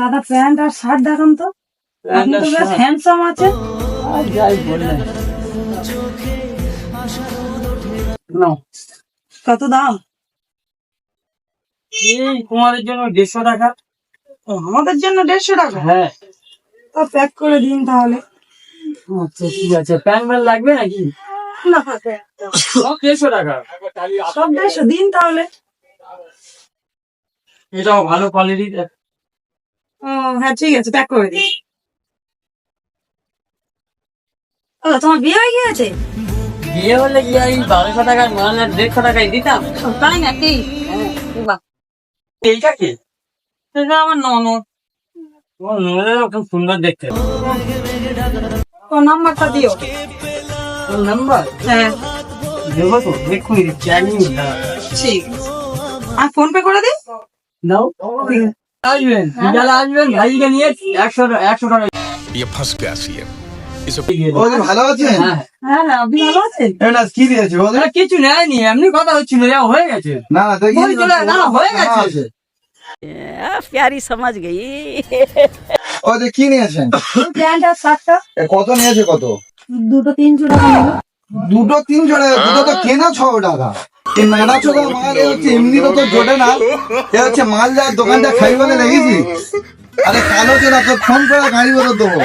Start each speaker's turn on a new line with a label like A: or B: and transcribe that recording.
A: দাদা প্যান্ট আর শার্ট দেখান তো। আপনি তো বেশ হ্যান্ডসাম আছে
B: আর যাই বললেন
A: কত দাম?
B: এই তোমাদের জন্য দেড়শো টাকা।
A: ও, আমাদের জন্য দেড়শো টাকা?
B: হ্যাঁ।
A: তা প্যাক করে দিন তাহলে।
B: আচ্ছা ঠিক আছে। প্যান ম্যান লাগবে নাকি?
A: না
B: সব দেড়শো টাকা।
A: সব দেড়শো দিন তাহলে।
B: এটাও ভালো কোয়ালিটি
A: ও হ্যাঁ ঠিক আছে প্যাক করে দিন ও তোমার বিয়ে হয়ে গিয়েছে?
B: বিয়ে হলে কি আমি বারোশো টাকার মাল আর দেড়শো টাকায় দিতাম।
A: তাই নাকি?
B: এইটা কি? এটা আমার ননদ। তোমার ননদেরও খুব সুন্দর দেখতে।
A: ও নাম্বারটা দিও।
B: তোর নাম্বার?
A: হ্যাঁ।
B: দেবো তো এক্ষুনি দিচ্ছি এক মিনিট
A: ঠিক আর ফোন পে করে দিন
B: নাও। আসবেন বিকালে আসবেন ভাইকে নিয়ে একশো একশো টাকা
C: ये फंस गया सीएम इसे
B: দিয়ে দেবো।
D: ওদের ভালো আছেন
B: হ্যাঁ
A: হ্যাঁ হ্যাঁ আপনি ভালো আছেন
D: এটা কি দিয়েছে ওদের
B: ওরা কিছু নেয়নি এমনি কথা হচ্ছিল যা হয়ে গেছে
D: না না দেখি
B: বলি চলে, না, না, হয়ে গেছে।
E: प्यारी समझ गई
D: ওদের কি নিয়েছেন
A: প্যান্ট আর শার্টটা
D: এ কত নিয়েছে কত
A: দুটো তিনশো টাকা নেবে
D: দুটো তিন জোড়া দুটো তো কেনা ছ টাকা এই নানা চোখা মাল হচ্ছে এমনিতে তো জোটে না। এ হচ্ছে মাল যার দোকানটা খাই বলে দেখেছি আরে কালো চেনা ফোন করে গাড়ি বলে দেবো।